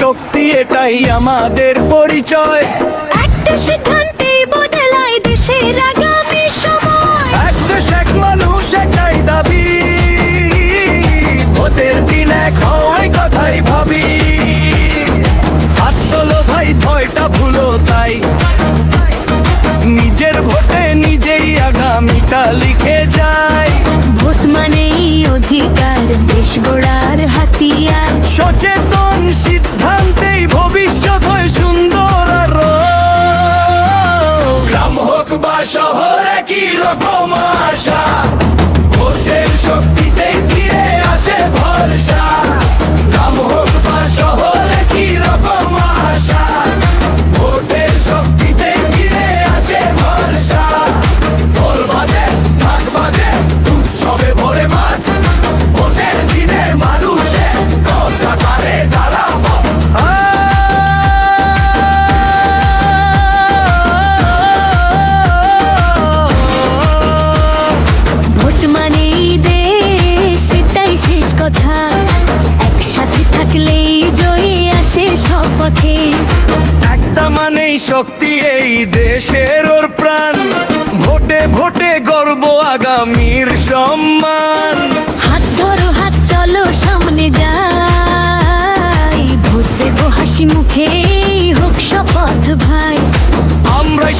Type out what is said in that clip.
সেটাই আমাদের পরিচয়। একটা সিদ্ধান্তে বদলায় দেশের আগামী সময়। এক দেশ এক মানুষ একটাই দাবি। ভোটের দিন এক হয় কথাই ভাবি। হাত তোলো ভাই ভয়টা ভুলো তাই। নিজের ভোটে নিজেই আগামীটা লিখে যায় ভোট মানেই অধিকার দেশ গড়ার হাতিয়ার। শহর কি রকম আশা? ভোটের শক্তিতেই শক্তি এই দেশের ওর প্রাণ। ভোটে ভোটে গর্ব আগামীর সম্মান। হাত ধরো হাত চলো সামনে যাই। ভোট দেবো হাসি মুখে হোক শপথ ভাই। আমরাই